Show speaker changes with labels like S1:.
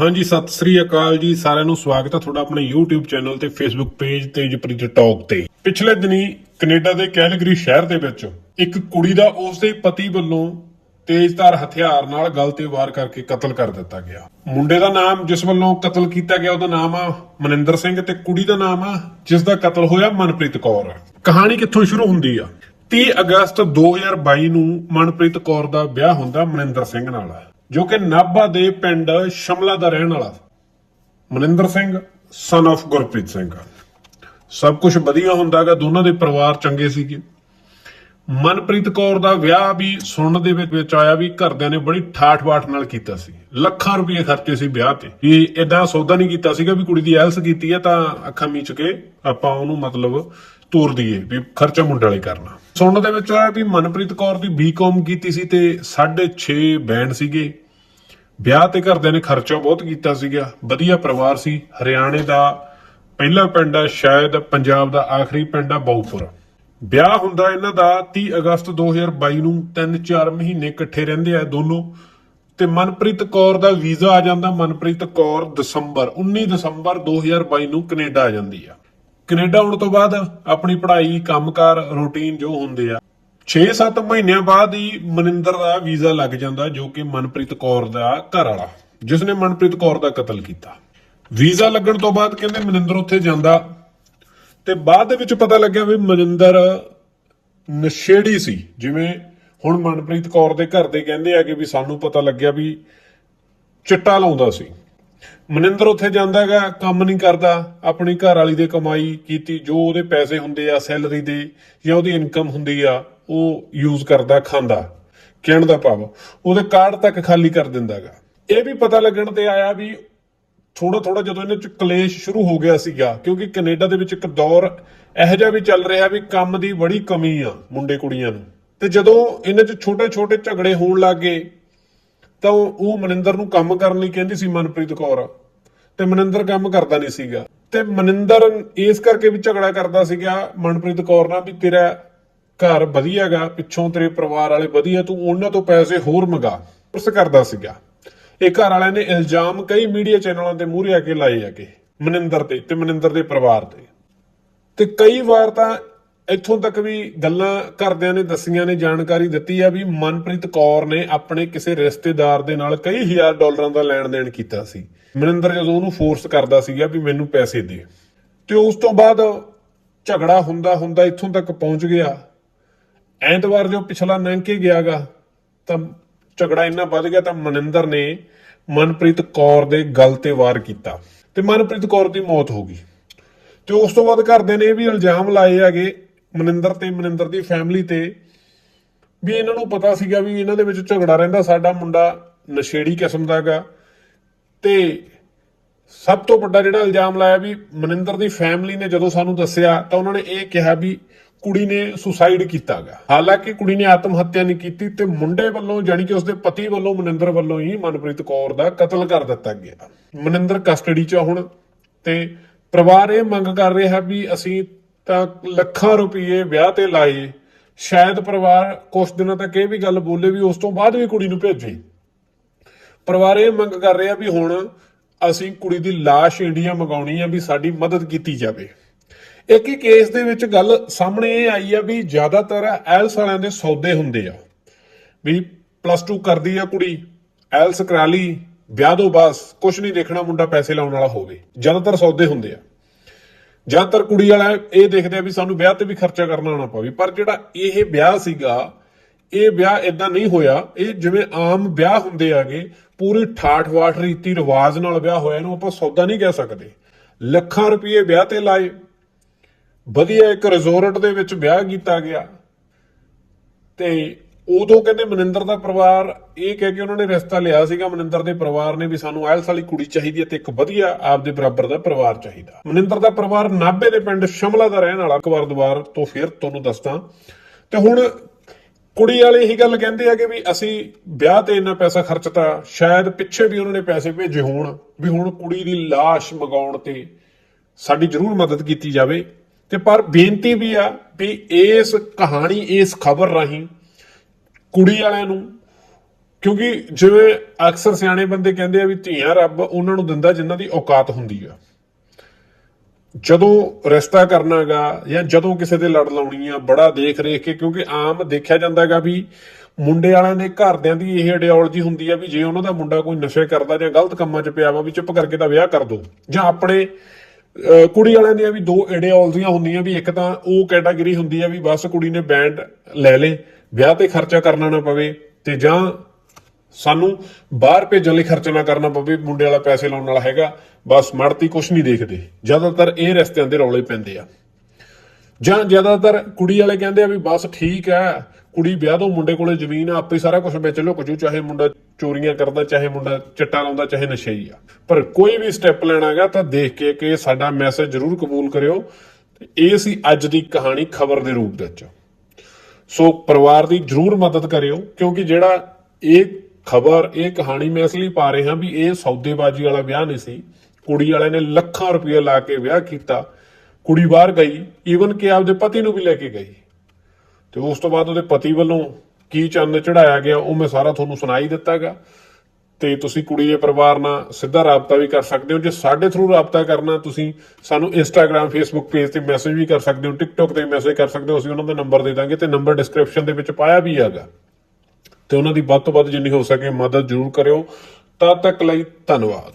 S1: ਹਾਂਜੀ, ਸਤਿ ਸ੍ਰੀ ਅਕਾਲ ਜੀ। ਸਾਰਿਆਂ ਨੂੰ ਸਵਾਗਤ ਹੈ ਤੁਹਾਡਾ ਆਪਣੇ YouTube ਚੈਨਲ ਤੇ Facebook ਪੇਜ ਤੇਜਪ੍ਰੀਤ ਟਾਕ ਤੇ। ਪਿਛਲੇ ਦਿਨੀ ਕੈਨੇਡਾ ਦੇ ਕੈਲਗਰੀ ਸ਼ਹਿਰ ਦੇ ਵਿੱਚ ਇੱਕ ਕੁੜੀ ਦਾ ਉਸਦੇ ਪਤੀ ਵੱਲੋਂ ਤੇਜ਼ਧਾਰ ਹਥਿਆਰ ਨਾਲ ਗਲ ਤੇ ਵਾਰ ਕਰਕੇ ਕਤਲ ਕਰ ਦਿੱਤਾ ਗਿਆ। ਮੁੰਡੇ ਦਾ ਨਾਮ, ਜਿਸ ਵੱਲੋਂ ਕਤਲ ਕੀਤਾ ਗਿਆ, ਉਹਦਾ ਨਾਮ ਆ ਮਨਿੰਦਰ ਸਿੰਘ ਤੇ ਕੁੜੀ ਦਾ ਨਾਮ ਆ, ਜਿਸ ਦਾ ਕਤਲ ਹੋਇਆ ਮਨਪ੍ਰੀਤ ਕੌਰ। ਕਹਾਣੀ ਕਿੱਥੋਂ ਸ਼ੁਰੂ ਹੁੰਦੀ ਆ? 30 ਅਗਸਤ 2022 ਨੂੰ ਮਨਪ੍ਰੀਤ ਕੌਰ ਦਾ ਵਿਆਹ ਹੁੰਦਾ ਮਨਿੰਦਰ ਸਿੰਘ ਨਾਲ। ਜੋ ਕਿ ਨਾਭਾ ਦੇ ਪਿੰਡ ਸ਼ਮਲਾ ਦਾ ਰਹਿਣ ਵਾਲਾ ਮਨਿੰਦਰ ਸਿੰਘ ਸਨ ਆਫ ਗੁਰਪ੍ਰੀਤ ਸਿੰਘ। ਸਭ ਕੁਝ ਵਧੀਆ ਹੁੰਦਾਗਾ ਦੋਨਾਂ ਦੇ ਪਰਿਵਾਰ ਚੰਗੇ ਸੀਗੇ। ਮਨਪ੍ਰੀਤ ਕੌਰ ਦਾ ਵਿਆਹ ਵੀ ਸੁਣਨ ਦੇ ਵਿੱਚ ਆਇਆ ਵੀ ਘਰਦਿਆਂ ਨੇ ਬੜੀ ਠਾਠ-ਬਾਠ ਨਾਲ ਕੀਤਾ ਸੀ। ਲੱਖਾਂ ਰੁਪਏ ਖਰਚੇ ਸੀ ਵਿਆਹ ਤੇ। ਵੀ ਇਦਾਂ ਸੌਦਾ ਨਹੀਂ ਕੀਤਾ ਸੀਗਾ ਵੀ ਕੁੜੀ ਦੀ ਐਲਸ ਕੀਤੀ ਹੈ ਤਾਂ ਅੱਖਾਂ ਮੀਚ ਕੇ ਆਪਾਂ ਉਹਨੂੰ ਮਤਲਬ ਤੋਰ ਦਈਏ ਵੀ ਖਰਚਾ ਮੁੰਡੇ ਵਾਲੇ ਕਰਨਾ। ਸੁਣਨ ਦੇ ਵਿੱਚ ਆਇਆ ਵੀ ਮਨਪ੍ਰੀਤ ਕੌਰ ਦੀ ਬੀਕਾਮ ਕੀਤੀ ਸੀ ਤੇ 6.5 ਬੈਂਡ ਸੀਗੇ। ਵਿਆਹ ਤੇ ਘਰਦਿਆਂ ਨੇ ਖਰਚਾ ਬਹੁਤ ਕੀਤਾ ਸੀਗਾ। ਵਧੀਆ ਪਰਿਵਾਰ ਸੀ। ਹਰਿਆਣੇ ਦਾ ਪਹਿਲਾ ਪਿੰਡ ਆ, ਸ਼ਾਇਦ ਪੰਜਾਬ ਦਾ ਆਖਰੀ ਪਿੰਡ ਆ ਬਾਉਪੁਰ। ਵਿਆਹ ਹੁੰਦਾ ਇਹਨਾਂ ਦਾ 30 ਅਗਸਤ 2022 ਨੂੰ। 3-4 ਮਹੀਨੇ ਇਕੱਠੇ ਰਹਿੰਦੇ ਆ ਦੋਨੋਂ। ਤੇ ਮਨਪ੍ਰੀਤ ਕੌਰ ਦਾ ਵੀਜ਼ਾ ਆ ਜਾਂਦਾ ਮਨਪ੍ਰੀਤ ਕੌਰ ਦਸੰਬਰ 19 ਦਸੰਬਰ 2022 ਨੂੰ ਕੈਨੇਡਾ ਆ ਜਾਂਦੀ ਆ। ਕੈਨੇਡਾ ਆਉਣ ਤੋਂ ਬਾਅਦ ਆਪਣੀ ਪੜ੍ਹਾਈ, ਕੰਮਕਾਰ, ਰੂਟੀਨ ਜੋ ਹੁੰਦੇ ਆ 6-7 ਮਹੀਨਿਆਂ ਬਾਅਦ ਹੀ ਮਨਿੰਦਰ ਦਾ ਵੀਜ਼ਾ ਲੱਗ ਜਾਂਦਾ ਜੋ ਕਿ ਮਨਪ੍ਰੀਤ ਕੌਰ ਦਾ ਘਰ ਵਾਲਾ ਜਿਸ ਨੇ ਮਨਪ੍ਰੀਤ ਕੌਰ ਦਾ ਕਤਲ ਕੀਤਾ। ਵੀਜ਼ਾ ਲੱਗਣ ਤੋਂ ਬਾਅਦ ਕਹਿੰਦੇ ਮਨਿੰਦਰ ਉੱਥੇ ਜਾਂਦਾ ਤੇ ਬਾਅਦ ਦੇ ਵਿੱਚ ਪਤਾ ਲੱਗਿਆ ਵੀ ਮਨਿੰਦਰ ਨਸ਼ੇੜੀ ਸੀ, ਜਿਵੇਂ ਹੁਣ ਮਨਪ੍ਰੀਤ ਕੌਰ ਦੇ ਘਰ ਦੇ ਕਹਿੰਦੇ ਆ ਕਿ ਵੀ ਸਾਨੂੰ ਪਤਾ ਲੱਗਿਆ ਵੀ ਚਿੱਟਾ ਲਾਉਂਦਾ ਸੀ। ਮਨਿੰਦਰ ਉੱਥੇ ਜਾਂਦਾ ਹੈਗਾ, ਕੰਮ ਨਹੀਂ ਕਰਦਾ, ਆਪਣੀ ਘਰ ਵਾਲੀ ਦੇ ਕਮਾਈ ਕੀਤੀ, ਜੋ ਉਹਦੇ ਪੈਸੇ ਹੁੰਦੇ ਆ, ਸੈਲਰੀ ਦੇ ਜਾਂ ਉਹਦੀ ਇਨਕਮ ਹੁੰਦੀ ਆ ਉਹ ਯੂਜ਼ ਕਰਦਾ ਖਾਂਦਾ, ਕਹਿਣ ਦਾ ਭਾਵ, ਉਹਦੇ ਕਾਰਡ ਤੱਕ ਖਾਲੀ ਕਰ ਦਿੰਦਾ ਇਹ ਵੀ ਪਤਾ ਲੱਗਣ ਤੇ ਆਇਆ ਵੀ ਥੋੜਾ ਥੋੜਾ ਜਦੋਂ ਇਹਨਾਂ ਚ ਕਲੇਸ਼ ਸ਼ੁਰੂ ਹੋ ਗਿਆ ਸੀਗਾ, ਕਿਉਂਕਿ ਕੈਨੇਡਾ ਦੇ ਵਿੱਚ ਇੱਕ ਦੌਰ ਇਹੋ ਜਿਹਾ ਵੀ ਚੱਲ ਰਿਹਾ ਵੀ ਕੰਮ ਦੀ ਬੜੀ ਕਮੀ ਆ ਮੁੰਡੇ ਕੁੜੀਆਂ ਨੂੰ। ਤੇ ਜਦੋਂ ਇਹਨਾਂ ਚ ਛੋਟੇ ਛੋਟੇ ਝਗੜੇ ਹੋਣ ਲੱਗੇ ਤਾਂ ਉਹ ਉਹ ਮਨਿੰਦਰ ਨੂੰ ਕੰਮ ਕਰਨ ਲਈ ਕਹਿੰਦੀ ਸੀ, ਮਨਪ੍ਰੀਤ ਕੌਰ। ਤੇ ਮਨਿੰਦਰ ਕੰਮ ਕਰਦਾ ਨਹੀਂ ਸੀਗਾ। ਤੇ ਮਨਿੰਦਰ ਇਸ ਕਰਕੇ ਵੀ ਝਗੜਾ ਕਰਦਾ ਸੀਗਾ, ਮਨਪ੍ਰੀਤ ਕੌਰ ਨਾਲ ਵੀ ਤੇਰਾ ਘਰ ਵਧੀਆਗਾ ਪਿੱਛੋਂ ਤੇਰੇ ਪਰਿਵਾਰ ਵਾਲੇ ਵਧੀਆ, ਤੂੰ ਉਹਨਾਂ ਤੋਂ ਪੈਸੇ ਹੋਰ ਮੰਗਾ। ਉਸ ਕਰਦਾ ਸੀਗਾ। ਇਹ ਘਰ ਵਾਲਿਆਂ ਨੇ ਇਲਜ਼ਾਮ ਕਈ ਮੀਡੀਆ ਚੈਨਲਾਂ ਤੇ ਮੂਹਰੇ ਆ ਕੇ ਲਾਏ ਆਗੇ ਮਨਿੰਦਰ ਤੇ ਤੇ ਮਨਿੰਦਰ ਦੇ ਪਰਿਵਾਰ ਤੇ ਤੇ ਕਈ ਵਾਰ ਤਾਂ ਇੱਥੋਂ ਤੱਕ ਵੀ ਗੱਲਾਂ ਘਰਦਿਆਂ ਨੇ ਦੱਸੀਆਂ ਨੇ, ਜਾਣਕਾਰੀ ਦਿੱਤੀ ਆ ਵੀ ਮਨਪ੍ਰੀਤ ਕੌਰ ਨੇ ਆਪਣੇ ਕਿਸੇ ਰਿਸ਼ਤੇਦਾਰ ਦੇ ਨਾਲ ਕਈ ਹਜ਼ਾਰ ਡਾਲਰਾਂ ਦਾ ਲੈਣ ਦੇਣ ਕੀਤਾ ਸੀ। ਮਨਿੰਦਰ ਜਦੋਂ ਉਹਨੂੰ ਫੋਰਸ ਕਰਦਾ ਸੀਗਾ ਵੀ ਮੈਨੂੰ ਪੈਸੇ ਦੇ। ਤੇ ਉਸ ਤੋਂ ਬਾਅਦ ਝਗੜਾ ਹੁੰਦਾ ਹੁੰਦਾ ਇੱਥੋਂ ਤੱਕ ਪਹੁੰਚ ਗਿਆ। ਐਤਵਾਰ ਜੋ ਪਿਛਲਾ ਲੰਘ ਕੇ ਗਿਆਗਾ, ਤਾਂ ਝਗੜਾ ਇੰਨਾ ਵੱਧ ਗਿਆ ਤਾਂ ਮਨਿੰਦਰ ਨੇ ਮਨਪ੍ਰੀਤ ਕੌਰ ਦੇ ਗਲ ਤੇ ਵਾਰ ਕੀਤਾ ਤੇ ਮਨਪ੍ਰੀਤ ਕੌਰ ਦੀ ਮੌਤ ਹੋ ਗਈ। ਤੇ ਉਸ ਤੋਂ ਬਾਅਦ ਘਰਦਿਆਂ ਨੇ ਇਹ ਵੀ ਇਲਜ਼ਾਮ ਲਾਏ ਹੈਗੇ ਮਨਿੰਦਰ ਤੇ ਮਨਿੰਦਰ ਦੀ ਫੈਮਿਲੀ ਤੇ ਵੀ ਇਹਨਾਂ ਨੂੰ ਪਤਾ ਸੀਗਾ ਵੀ ਇਹਨਾਂ ਦੇ ਵਿੱਚ ਝਗੜਾ ਰਹਿੰਦਾ, ਸਾਡਾ ਮੁੰਡਾ ਨਸ਼ੇੜੀ ਕਿਸਮ ਦਾ ਹੈਗਾ। ਤੇ ਸਭ ਤੋਂ ਵੱਡਾ ਜਿਹੜਾ ਇਲਜ਼ਾਮ ਲਾਇਆ ਵੀ ਮਨਿੰਦਰ ਦੀ ਫੈਮਿਲੀ ਨੇ ਜਦੋਂ ਸਾਨੂੰ ਦੱਸਿਆ ਤਾਂ ਉਹਨਾਂ ਨੇ ਇਹ ਕਿਹਾ ਵੀ ਕੁੜੀ ਨੇ ਸੁਸਾਈਡ ਕੀਤਾਗਾ ਹਾਲਾਂਕਿ ਕੁੜੀ ਨੇ ਆਤਮ ਹੱਤਿਆ ਨਹੀਂ ਕੀਤੀ ਤੇ ਮੁੰਡੇ ਵੱਲੋਂ ਜਾਨੀ ਕਿ ਉਸਦੇ ਪਤੀ ਵੱਲੋਂ ਮਨਿੰਦਰ ਵੱਲੋਂ ਹੀ ਮਨਪ੍ਰੀਤ ਕੌਰ ਦਾ ਕਤਲ ਕਰ ਦਿੱਤਾ ਗਿਆ। ਮਨਿੰਦਰ ਕਸਟਡੀ 'ਚ ਆ ਹੁਣ ਤੇ ਪਰਿਵਾਰ ਇਹ ਮੰਗ ਕਰ ਰਿਹਾ ਵੀ ਅਸੀਂ ਤਾਂ ਲੱਖਾਂ ਰੁਪਏ ਵਿਆਹ ਤੇ ਲਾਏ, ਸ਼ਾਇਦ ਪਰਿਵਾਰ ਕੁਝ ਦਿਨਾਂ ਤੱਕ ਇਹ ਵੀ ਗੱਲ ਬੋਲੇ ਵੀ ਉਸ ਤੋਂ ਬਾਅਦ ਵੀ ਕੁੜੀ ਨੂੰ ਭੇਜੇ। ਪਰਿਵਾਰ ਇਹ ਮੰਗ ਕਰ ਰਿਹਾ ਵੀ ਹੁਣ ਅਸੀਂ ਕੁੜੀ ਦੀ লাশ ਇੰਡੀਆ ਮੰਗਾਉਣੀ ਆ ਵੀ ਸਾਡੀ ਮਦਦ ਕੀਤੀ ਜਾਵੇ। ਇੱਕ ਹੀ ਕੇਸ ਦੇ ਵਿੱਚ ਗੱਲ ਸਾਹਮਣੇ ਇਹ ਆਈ ਆ ਵੀ ਜ਼ਿਆਦਾਤਰ ਐਲਸ ਵਾਲਿਆਂ ਦੇ ਸੌਦੇ ਹੁੰਦੇ ਆ। ਵੀ ਪਲੱਸ 2 ਕਰਦੀ ਆ ਕੁੜੀ, ਐਲਸ ਕਰਾ ਲਈ, ਵਿਆਹ ਤੋਂ ਬਸ ਕੁਝ ਨਹੀਂ ਦੇਖਣਾ ਮੁੰਡਾ ਪੈਸੇ ਲਾਉਣ ਵਾਲਾ ਹੋਵੇ। ਜ਼ਿਆਦਾਤਰ ਸੌਦੇ ਹੁੰਦੇ ਆ। ਜ਼ਿਆਦਾਤਰ ਕੁੜੀ ਵਾਲਾ ਇਹ ਦੇਖਦੇ ਆ ਵੀ ਸਾਨੂੰ ਵਿਆਹ ਤੇ ਵੀ ਖਰਚਾ ਕਰਨਾ ਨਾ ਪਵੇ, ਪਰ ਜਿਹੜਾ ਇਹ ਵਿਆਹ ਸੀਗਾ, ਇਹ ਵਿਆਹ ਇਦਾਂ ਨਹੀਂ ਹੋਇਆ। ਇਹ ਜਿਵੇਂ ਆਮ ਵਿਆਹ ਹੁੰਦੇ ਆਗੇ, ਪੂਰੀ ਠਾਠ-ਵਾਠ ਰੀਤੀ ਰਿਵਾਜ ਨਾਲ ਵਿਆਹ ਹੋਇਆ, ਇਹਨੂੰ ਆਪਾਂ ਸੌਦਾ ਨਹੀਂ ਕਹਿ ਸਕਦੇ। ਲੱਖਾਂ ਰੁਪਏ ਵਿਆਹ ਤੇ ਲਾਏ ਵਧੀਆ ਇੱਕ ਰਿਜ਼ੋਰਟ ਦੇ ਵਿੱਚ ਵਿਆਹ ਕੀਤਾ ਗਿਆ। ਤੇ ਉਦੋਂ ਕਹਿੰਦੇ ਮਨਿੰਦਰ ਦਾ ਪਰਿਵਾਰ, ਇਹ ਕਹਿ ਕੇ ਉਹਨਾਂ ਨੇ ਰਿਸ਼ਤਾ ਲਿਆ ਸੀਗਾ। ਮਨਿੰਦਰ ਦੇ ਪਰਿਵਾਰ ਨੇ ਵੀ ਸਾਨੂੰ ਆਇਲਸ ਵਾਲੀ ਕੁੜੀ ਚਾਹੀਦੀ ਹੈ ਤੇ ਇੱਕ ਵਧੀਆ ਆਪਦੇ ਬਰਾਬਰ ਦਾ ਪਰਿਵਾਰ ਚਾਹੀਦਾ। ਮਨਿੰਦਰ ਦਾ ਪਰਿਵਾਰ ਨਾਭੇ ਦੇ ਪਿੰਡ ਸ਼ਮਲਾ ਦਾ ਰਹਿਣ ਵਾਲਾ। ਇੱਕ ਵਾਰ ਦੁਬਾਰ ਤੋਂ ਫਿਰ ਤੁਹਾਨੂੰ ਦੱਸਦਾ। ਤੇ ਹੁਣ ਕੁੜੀ ਵਾਲੇ ਇਹੀ ਗੱਲ ਕਹਿੰਦੇ ਆ ਕਿ ਵੀ ਅਸੀਂ ਵਿਆਹ ਤੇ ਇੰਨਾ ਪੈਸਾ ਖਰਚਤਾ ਸ਼ਾਇਦ ਪਿੱਛੇ ਵੀ ਉਹਨਾਂ ਨੇ ਪੈਸੇ ਭੇਜੇ ਹੋਣ, ਵੀ ਹੁਣ ਕੁੜੀ ਦੀ লাশ ਮਗਾਉਣ ਤੇ ਸਾਡੀ ਜ਼ਰੂਰ ਮਦਦ ਕੀਤੀ ਜਾਵੇ। ਤੇ ਪਰ ਬੇਨਤੀ ਵੀ ਆ ਵੀ ਇਸ ਕਹਾਣੀ, ਇਸ ਖਬਰ ਰਾਹੀਂ ਕੁੜੀ ਵਾਲਿਆਂ ਨੂੰ, ਕਿਉਂਕਿ ਜਿਵੇਂ ਅਕਸਰ ਸਿਆਣੇ ਬੰਦੇ ਕਹਿੰਦੇ ਆ ਵੀ ਧੀਆਂ ਰੱਬ ਉਹਨਾਂ ਨੂੰ ਦਿੰਦਾ ਜਿਨ੍ਹਾਂ ਦੀ ਔਕਾਤ ਹੁੰਦੀ ਆ। ਜਦੋਂ ਰਿਸ਼ਤਾ ਕਰਨਾਗਾ ਜਾਂ ਜਦੋਂ ਕਿਸੇ ਦੇ ਲੜ ਲਾਉਣੀ ਆ, ਬੜਾ ਦੇਖ ਰੇਖ ਕੇ, ਕਿਉਂਕਿ ਆਮ ਦੇਖਿਆ ਜਾਂਦਾਗਾ ਵੀ ਮੁੰਡੇ ਵਾਲਿਆਂ ਦੇ ਘਰਦਿਆਂ ਦੀ ਇਹ ਆਈਡੀਓਲੋਜੀ ਹੁੰਦੀ ਆ ਵੀ ਜੇ ਉਹਨਾਂ ਦਾ ਮੁੰਡਾ ਕੋਈ ਨਸ਼ੇ ਕਰਦਾ ਜਾਂ ਗਲਤ ਕੰਮਾਂ 'ਚ ਪਿਆ ਵਾ ਵੀ ਚੁੱਪ ਕਰਕੇ ਤਾਂ ਵਿਆਹ ਕਰ ਦੋ। ਜਾਂ ਆਪਣੇ ਕੁੜੀ ਵਾਲਿਆਂ ਦੀਆਂ ਵੀ ਦੋ ਆਈਡੀਓਲੋਜੀਆਂ ਹੁੰਦੀਆਂ ਵੀ ਇੱਕ ਤਾਂ ਉਹ ਕੈਟਾਗਰੀ ਹੁੰਦੀ ਆ ਵੀ ਬਸ ਕੁੜੀ ਨੇ ਬੈਂਡ ਲੈ ਲੇ, ਵਿਆਹ ਤੇ ਖਰਚਾ ਕਰਨਾ ਨਾ ਪਵੇ ਤੇ ਜਾਂ ਸਾਨੂੰ ਬਾਹਰ ਭੇਜਣ ਲਈ ਖਰਚਾ ਨਾ ਕਰਨਾ ਪਵੇ, ਮੁੰਡੇ ਵਾਲਾ ਪੈਸੇ ਲਾਉਣ ਵਾਲਾ ਹੈਗਾ, ਬਸ ਮੜਤੀ ਕੁਛ ਨਹੀਂ ਦੇਖਦੇ। ਜ਼ਿਆਦਾਤਰ ਇਹ ਰਸਤਿਆਂ ਦੇ ਰੌਲੇ ਪੈਂਦੇ ਆ। ਜਾਂ ਜ਼ਿਆਦਾਤਰ ਕੁੜੀ ਵਾਲੇ ਕਹਿੰਦੇ ਆ ਵੀ ਬਸ ਠੀਕ ਹੈ ਕੁੜੀ ਵਿਆਹ ਦੋ ਮੁੰਡੇ ਕੋਲੇ ਜ਼ਮੀਨ ਆ, ਆਪੇ ਸਾਰਾ ਕੁਝ ਵਿੱਚ ਲੁਕ ਜੂ ਚਾਹੇ ਮੁੰਡਾ ਚੋਰੀਆਂ ਕਰਦਾ, ਚਾਹੇ ਮੁੰਡਾ ਚਿੱਟਾ ਲਾਉਂਦਾ, ਚਾਹੇ ਨਸ਼ਈ ਆ। ਪਰ ਕੋਈ ਵੀ ਸਟੈਪ ਲੈਣਾਗਾ ਤਾਂ ਦੇਖ ਕੇ ਕਿ ਸਾਡਾ ਮੈਸੇਜ ਜ਼ਰੂਰ ਕਬੂਲ ਕਰਿਓ ਇਹ ਸੀ ਅੱਜ ਦੀ ਕਹਾਣੀ ਖਬਰ ਦੇ ਰੂਪ ਵਿੱਚ। ਸੋ ਪਰਿਵਾਰ ਦੀ ਜਰੂਰ ਮਦਦ ਕਰਿਓ, ਕਿਉਂਕਿ ਜਿਹੜਾ ਇਹ ਖਬਰ, ਇਹ ਕਹਾਣੀ ਮੈਂ ਇਸ ਲਈ ਪਾ ਰਿਹਾ ਵੀ ਇਹ ਸੌਦੇਬਾਜ਼ੀ ਵਾਲਾ ਵਿਆਹ ਨਹੀਂ ਸੀ। ਕੁੜੀ ਵਾਲੇ ਨੇ ਲੱਖਾਂ ਰੁਪਏ ਲਾ ਕੇ ਵਿਆਹ ਕੀਤਾ। ਕੁੜੀ ਬਾਹਰ ਗਈ ਈਵਨ ਕਿ ਆਪਦੇ ਪਤੀ ਨੂੰ ਵੀ ਲੈ ਕੇ ਗਈ। ਤੇ ਉਸ ਤੋਂ ਬਾਅਦ ਉਹਦੇ ਪਤੀ ਵੱਲੋਂ ਕੀ ਚੰਨ ਚੜਾਇਆ ਗਿਆ, ਉਹ ਮੈਂ ਸਾਰਾ ਤੁਹਾਨੂੰ ਸੁਣਾਈ ਦਿੱਤਾਗਾ। ਤੇ ਤੁਸੀਂ ਕੁੜੀ ਦੇ ਪਰਿਵਾਰ ਨਾਲ ਸਿੱਧਾ ਰਾਬਤਾ ਵੀ ਕਰ ਸਕਦੇ ਹੋ। ਜੇ ਸਾਡੇ ਥਰੂ ਰਾਬਤਾ ਕਰਨਾ, ਤੁਸੀਂ ਸਾਨੂੰ ਇੰਸਟਾਗ੍ਰam ਫੇਸਬੁੱਕ ਪੇਜ ਤੇ ਮੈਸੇਜ ਵੀ ਕਰ ਸਕਦੇ ਹੋ ਟਿਕਟੌਕ ਤੇ ਮੈਸੇਜ ਕਰ ਸਕਦੇ ਹੋ, ਅਸੀਂ ਉਹਨਾਂ ਦਾ ਨੰਬਰ ਦੇ ਦਾਂਗੇ ਤੇ ਨੰਬਰ ਡਿਸਕ੍ਰਿਪਸ਼ਨ ਦੇ ਵਿੱਚ ਪਾਇਆ ਵੀ ਹੈਗਾ। ਤੇ ਉਹਨਾਂ ਦੀ ਵੱਧ ਤੋਂ ਵੱਧ ਜਿੰਨੀ ਹੋ ਸਕੇ ਮਦਦ ਜ਼ਰੂਰ ਕਰਿਓ। ਤਦ ਤੱਕ ਲਈ ਧੰਨਵਾਦ।